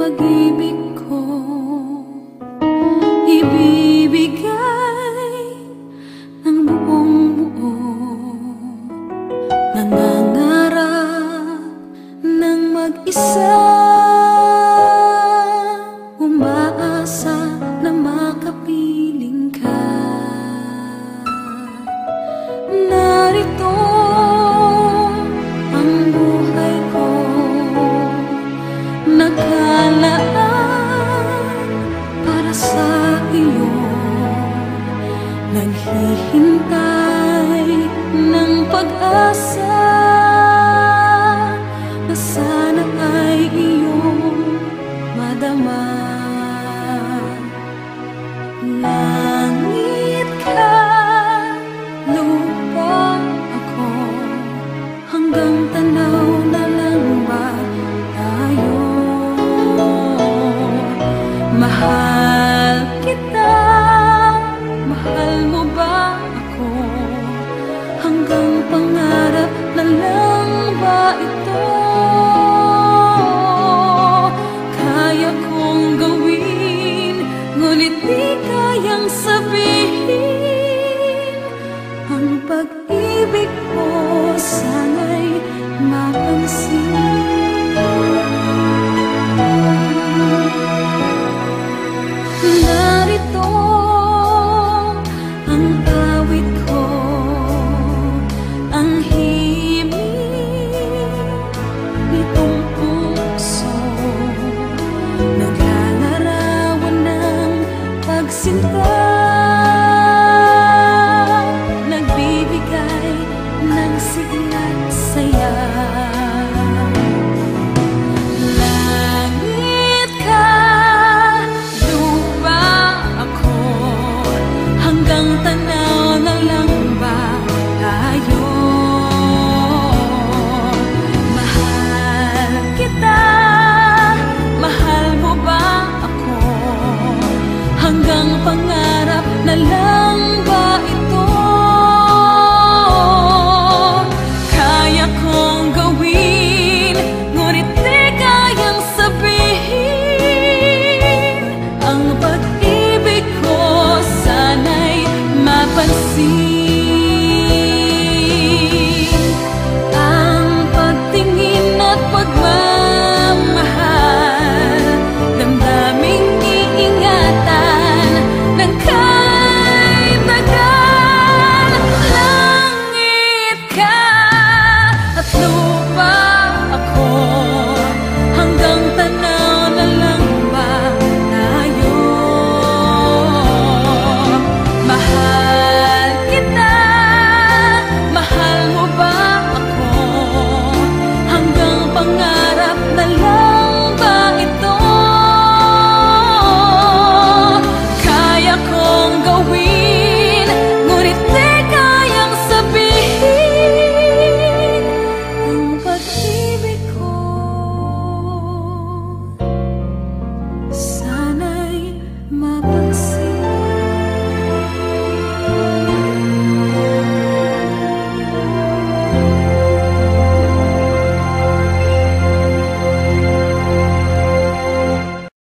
pag-ibig Naghihintay ng pag-asa. Ang pag-ibig mo sana'y mapansin.